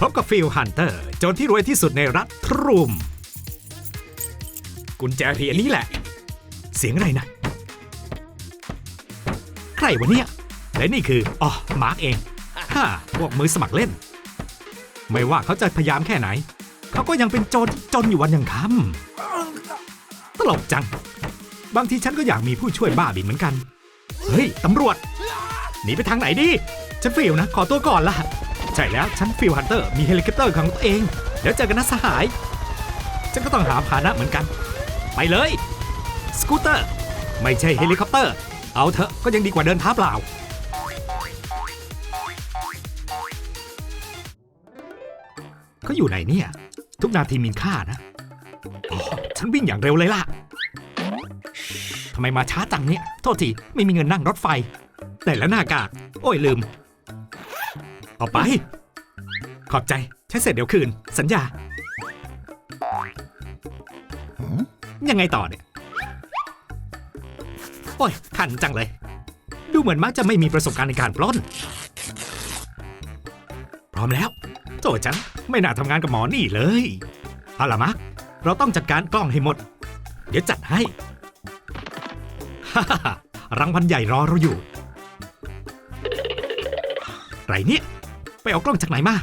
พบกับฟิลฮันเตอร์โจรที่รวยที่สุดในรัฐทรูม กุญแจเหรียญนี้แหละ เสียงอะไรนะ ใครวะเนี่ย และนี่คือ อ๋อ มาร์กเอง ฮ่า พวกมือสมัครเล่น ไม่ว่าเขาจะพยายามแค่ไหน เขาก็ยังเป็นโจรที่จนอยู่วันยังค่ำตลกจัง บางทีฉันก็อยากมีผู้ช่วยบ้าบินเหมือนกัน เฮ้ย ตำรวจ หนีไปทางไหนดี ฉันฟิลนะ ขอตัวก่อนละ ใช่แล้วฉันฟิลฮันเตอร์มีเฮลิคอปเตอร์ของตัวเอง เดี๋ยวเจอกันนะสหาย ฉันก็ต้องหาพาหนะเหมือนกัน ไปเลย สกูตเตอร์ ไม่ใช่เฮลิคอปเตอร์ เอาเถอะก็ยังดีกว่าเดินเท้าเปล่าเขาอยู่ไหนเนี่ย ทุกนาทีมีค่านะฉันวิ่งอย่างเร็วเลยล่ะทำไมมาช้าจังเนี่ย โทษที ไม่มีเงินนั่งรถไฟ แต่แล้วหน้ากาก โอ้ยลืม เอาไป ขอบใจใช้เสร็จเดี๋ยวคืน สัญญา ยังไงต่อเนี่ย โอ้ยขันจังเลย ดูเหมือนมักจะไม่มีประสบการณ์ในการปล้น พร้อมแล้ว โจฉันไม่น่าทำงานกับหมอนี่เลย เอาล่ะมัก เราต้องจัดการกล้องให้หมด เดี๋ยวจัดให้ฮ่าฮ่าฮ่ารางวัลใหญ่รอเราอยู่ ไรเนี่ยไป เอากล้องจากไหนมา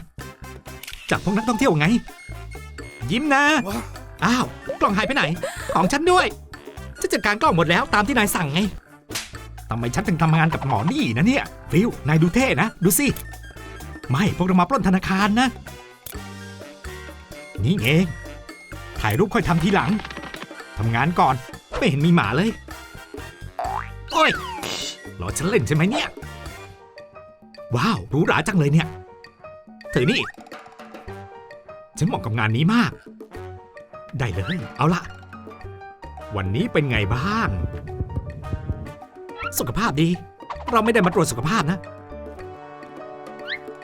จากพวกนักท่องเที่ยวไง ยิ้มนะ อ้าว กล้องหายไปไหน ของฉันด้วยจะจัดการกล้องหมดแล้วตามที่นายสั่งไงทำไมฉันถึงทำงานกับหมอนี่นะเนี่ย ฟิลนายดูเท่นะ ดูสิ ไม่ พวกเรามาปล้นธนาคารนะ นี่เอง ถ่ายรูปค่อยทำทีหลัง ทำงานก่อน ไม่เห็นมีหมาเลย โอ้ยรอฉันเล่นใช่ไหมเนี่ย ว้าวหรูหราจังเลยเนี่ย ถือนี่ ฉันเหมาะกับงานนี้มาก ได้เลย เอาละ วันนี้เป็นไงบ้าง สุขภาพดี เราไม่ได้มาตรวจสุขภาพนะ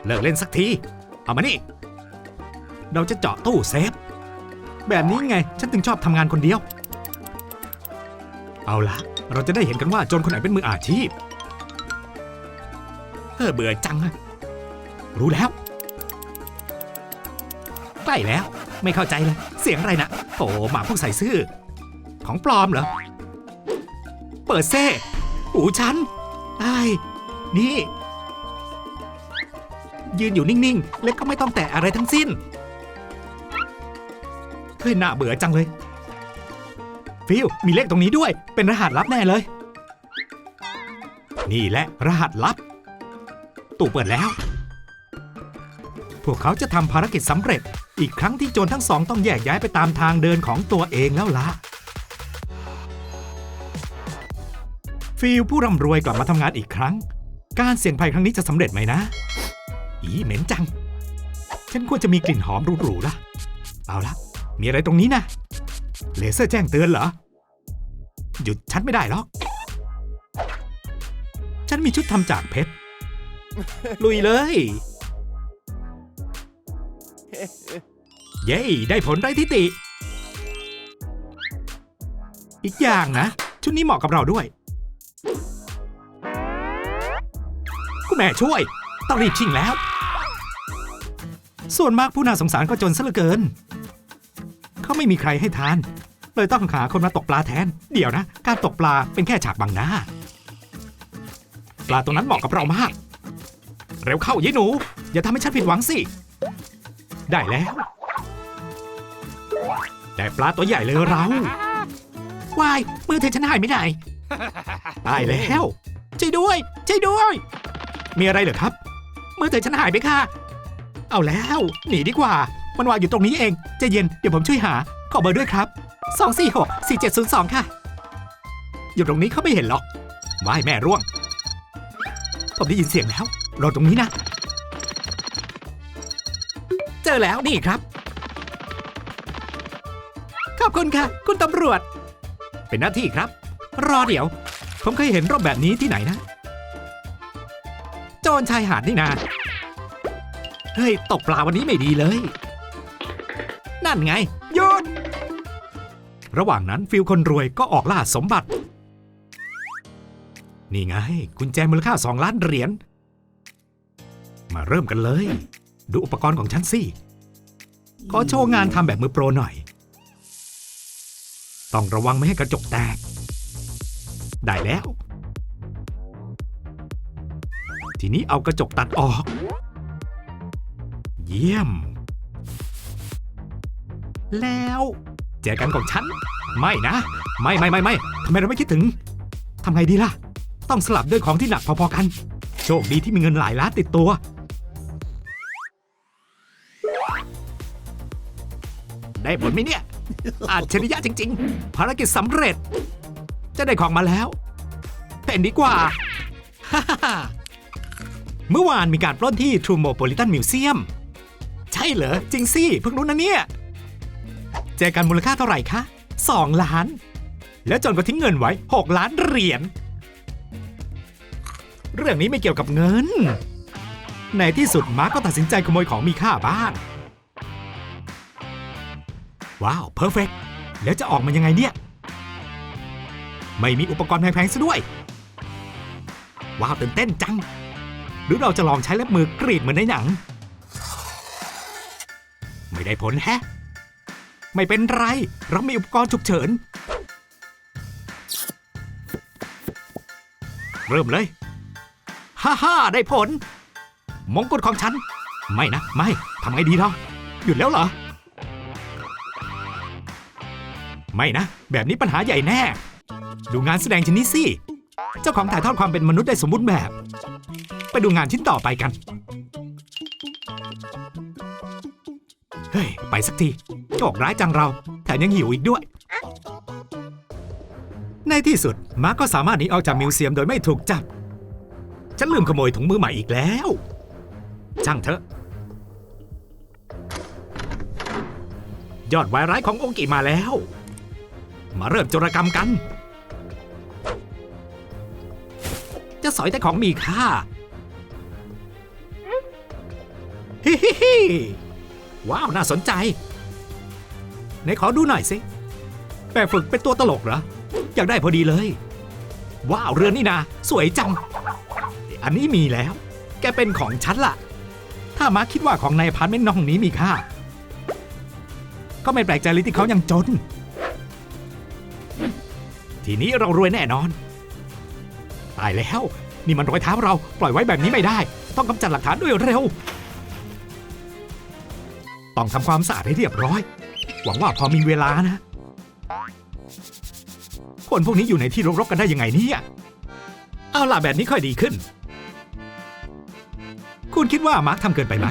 เลิกเล่นสักที เอามานี่ เราจะเจาะตู้เซฟ แบบนี้ไง ฉันถึงชอบทำงานคนเดียว เอาละเราจะได้เห็นกันว่าโจรคนไหนเป็นมืออาชีพเออเบื่อจัง รู้แล้ว ใกล้แล้ว ไม่เข้าใจเลย เสียงอะไรนะโอ้หมาพวกใส่ซื่อ ของปลอมเหรอ เปิดเซ่หูฉันไอ้นี่ ยืนอยู่นิ่งๆ และก็ไม่ต้องแตะอะไรทั้งสิ้น เฮ้ยน่าเบื่อจังเลย ฟิลมีเลขตรงนี้ด้วย เป็นรหัสลับแน่เลย นี่แหละรหัสลับ ตู้เปิดแล้ว พวกเขาจะทำภารกิจสำเร็จ อีกครั้งที่โจรทั้งสองต้องแยกย้ายไปตามทางเดินของตัวเองแล้วล่ะฟิลผู้ร่ำรวยกลับมาทำงานอีกครั้ง การเสี่ยงภัยครั้งนี้จะสำเร็จไหมนะ อีเหม็นจัง ฉันควรจะมีกลิ่นหอมหรูๆล่ะเอาละมีอะไรตรงนี้นะ เลเซอร์แจ้งเตือนเหรอ หยุดฉันไม่ได้หรอก ฉันมีชุดทำจากเพชร ลุยเลย เย้ ได้ผลไร้ทิติ อีกอย่างนะ ชุดนี้เหมาะกับเราด้วยคุณแม่ช่วย ต้องรีบชิงแล้ว ส่วนมากผู้น่าสงสารก็จนซะเหลือเกิน เขาไม่มีใครให้ทาน เลยต้องหาคนมาตกปลาแทน เดี๋ยวนะ การตกปลาเป็นแค่ฉากบังหน้า ปลาตัวนั้นเหมาะกับเรามาก เร็วเข้ายี่หนู อย่าทำให้ฉันผิดหวังสิ ได้แล้ว ได้ปลาตัวใหญ่เลยเราวายมือเธอฉันหายไม่ได้ตายแล้วช่วยด้วยช่วยด้วย มีอะไรเหรอครับ มือเธอฉันหายไปค่ะ เอาแล้วหนีดีกว่า มันวางอยู่ตรงนี้เองใจเย็นเดี๋ยวผมช่วยหา ขอเบอร์ด้วยครับ 246 4702 ค่ะ อยู่ตรงนี้เขาไม่เห็นหรอกว่ายแม่ร่วง ผมได้ยินเสียงแล้วรอตรงนี้นะ เจอแล้วนี่ครับ ขอบคุณค่ะ คุณตำรวจ เป็นหน้าที่ครับ รอเดี๋ยว ผมเคยเห็นรอบแบบนี้ที่ไหนนะ โจรชายหาดนี่นา เฮ้ย ตกปลาวันนี้ไม่ดีเลย นั่นไงหยุดระหว่างนั้นฟิลคนรวยก็ออกล่าสมบัติ นี่ไงกุญแจมูลค่าสองล้านเหรียญ มาเริ่มกันเลย ดูอุปกรณ์ของฉันสิ ขอโชว์งานทำแบบมือโปรหน่อย ต้องระวังไม่ให้กระจกแตก ได้แล้ว ทีนี้เอากระจกตัดออก เยี่ยม แล้วเจอกันของฉัน ไม่นะ ไม่ไม่ไม่ไม่ทำไมเราไม่คิดถึงทำไงดีล่ะ ต้องสลับด้วยของที่หนักพอๆกัน โชคดีที่มีเงินหลายล้านติดตัวได้ผลไหมเนี่ย อาจฉริยะจริง ๆ ภารกิจสำเร็จ จะได้ของมาแล้ว เป็นดีกว่า เมื่อวานมีการปล้นที่ Trumopolitan Museum ใช่เหรอ จริงสิ เพิ่งรู้นะเนี่ย เจอกันมูลค่าเท่าไหร่คะ 2 ล้าน แล้วจนก็ทิ้งเงินไว้ 6 ล้านเหรียญ เรื่องนี้ไม่เกี่ยวกับเงิน ในที่สุดมาร์กก็ตัดสินใจขโมยของมีค่าบ้าง ว้าวเพอร์เฟกแล้วจะออกมายังไงเนี่ย ไม่มีอุปกรณ์แพงๆซะด้วย ว้าวตื่นเต้นจัง หรือเราจะลองใช้เล็บมือกรีดเหมือนในหนัง ไม่ได้ผลแฮะ ไม่เป็นไร เรามีอุปกรณ์ฉุกเฉิน เริ่มเลย ฮ่าฮ่าได้ผล มงกุฎของฉัน ไม่นะ ไม่ทำไงดีเราหยุดแล้วเหรอ ไม่นะ แบบนี้ปัญหาใหญ่แน่ ดูงานแสดงชิ้นนี้สิ เจ้าของถ่ายทอดความเป็นมนุษย์ได้สมบูรณ์แบบ ไปดูงานชิ้นต่อไปกัน เฮ้ย ไปสักทีโชคร้ายจังเรา แถมยังหิวอีกด้วย ในที่สุด มาร์คก็สามารถหนีออกจากมิวเซียมโดยไม่ถูกจับ ฉันลืมขโมยถุงมือใหม่อีกแล้ว ช่างเถอะ ยอดวายร้ายขององค์กิมาแล้ว มาเริ่มโจรกรรมกัน จะสอยแต่ของมีค่าฮิฮิฮิว้าว น่าสนใจ ไหนขอดูหน่อยสิแปฝึกเป็นตัวตลกเหรอ อยากได้พอดีเลย ว้าว เรือนนี่นาสวยจัง อันนี้มีแล้ว แกเป็นของฉันล่ะ ถ้ามาคิดว่าของในอพาร์ตเมนน้องนี้มีค่า ก็ไม่แปลกใจเลยที่เขายังจน ทีนี้เรารวยแน่นอน ตายแล้ว นี่มันรอยเท้าเราปล่อยไว้แบบนี้ไม่ได้ ต้องกำจัดหลักฐานด้วยเร็ว ต้องทำความสะอาดให้เรียบร้อย หวังว่าพอมีเวลานะ คนพวกนี้อยู่ในที่รกๆกันได้ยังไงเนี่ยเอาล่ะแบบนี้ค่อยดีขึ้น คุณคิดว่ามาร์คทำเกินไปไหม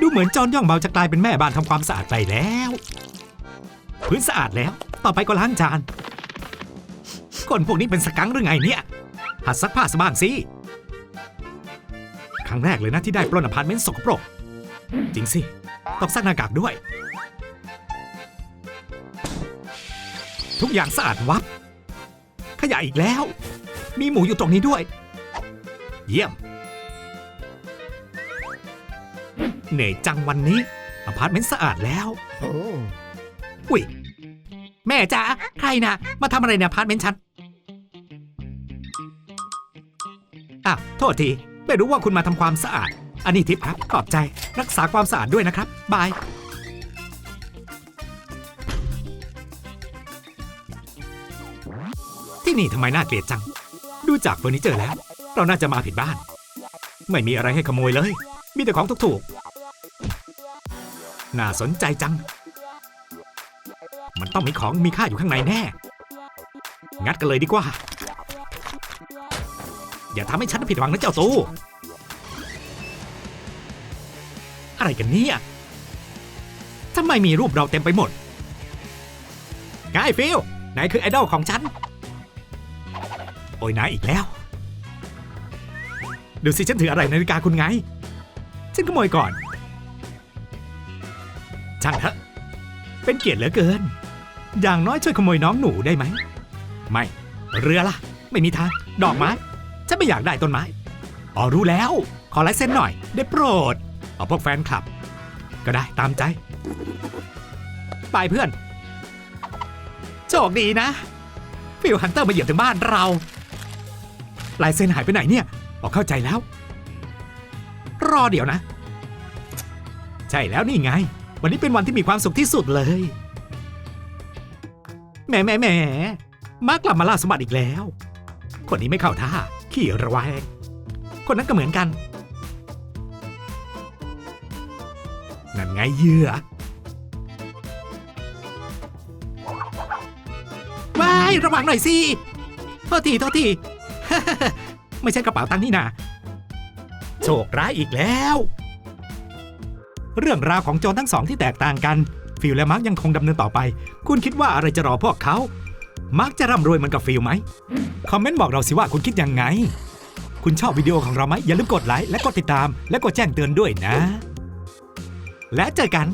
ดูเหมือนจอนย่องเบาจะกลายเป็นแม่บ้านทำความสะอาดไปแล้ว พื้นสะอาดแล้ว ต่อไปก็ล้างจาน คนพวกนี้เป็นสกังค์หรือไงเนี่ย หัดซักผ้าสบ้างสิ ครั้งแรกเลยนะที่ได้ปล้นอพาร์ตเมนต์สกปรก จริงสิ ต้องซักหน้ากากด้วย ทุกอย่างสะอาดวับ ขยะอีกแล้ว มีหมูอยู่ตรงนี้ด้วย เยี่ยม เหนื่อยจังวันนี้ อพาร์ตเมนต์สะอาดแล้ว อุ้ยแม่จ๋าใครนะมาทำอะไรในอพาร์ตเมนต์ฉัน อะโทษที ไม่รู้ว่าคุณมาทำความสะอาด อันนี้ทิปครับ ขอบใจ รักษาความสะอาดด้วยนะครับ บาย ที่นี่ทำไมน่าเกลียดจัง ดูจากเฟอร์นิเจอร์แล้ว เราน่าจะมาผิดบ้าน ไม่มีอะไรให้ขโมยเลย มีแต่ของถูกๆ น่าสนใจจัง มันต้องมีของมีค่าอยู่ข้างในแน่ งัดกันเลยดีกว่า อย่าทำให้ฉันผิดหวังนะเจ้าตู อะไรกันเนี่ยทำไมมีรูปเราเต็มไปหมดไงฟิลไหนคือไอดอลของฉัน โอ้ยนายอีกแล้ว ดูสิฉันถืออะไรนาฬิกาคุณไง ฉันขโมยก่อนช่างเถอะเป็นเกียรติเหลือเกิน อย่างน้อยช่วยขโมยน้องหนูได้ไหม ไม่ เรือล่ะ ไม่มีทาง ดอกไม้ ฉันไม่อยากได้ต้นไม้ อ๋อรู้แล้ว ขอลายเส้นหน่อย ได้โปรด เอาพวกแฟนคลับ ก็ได้ตามใจ ไปเพื่อน โชคดีนะ ฟิลฮันเตอร์มาเหยียบถึงบ้านเรา ลายเส้นหายไปไหนเนี่ยออกเข้าใจแล้ว รอเดี๋ยวนะ ใช่แล้วนี่ไง วันนี้เป็นวันที่มีความสุขที่สุดเลยแหมแหมแหมมากลับมาล่าสมบัติอีกแล้ว คนนี้ไม่เข้าท่า ขี้ระแวงคนนั้นก็เหมือนกัน นั่นไงเหยื่อว้ายระวังหน่อยสิโทษทีโทษที ไม่ใช่กระเป๋าตังค์นี่นาโชคร้ายอีกแล้ว เรื่องราวของโจรทั้งสองที่แตกต่างกัน ฟิลและมาร์กยังคงดำเนินต่อไป คุณคิดว่าอะไรจะรอพวกเขา มาร์กจะร่ำรวยเหมือนกับฟิลไหม คอมเมนต์บอกเราสิว่าคุณคิดยังไง คุณชอบวิดีโอของเราไหม อย่าลืมกดไลค์และกดติดตาม และกดแจ้งเตือนด้วยนะ และเจอกัน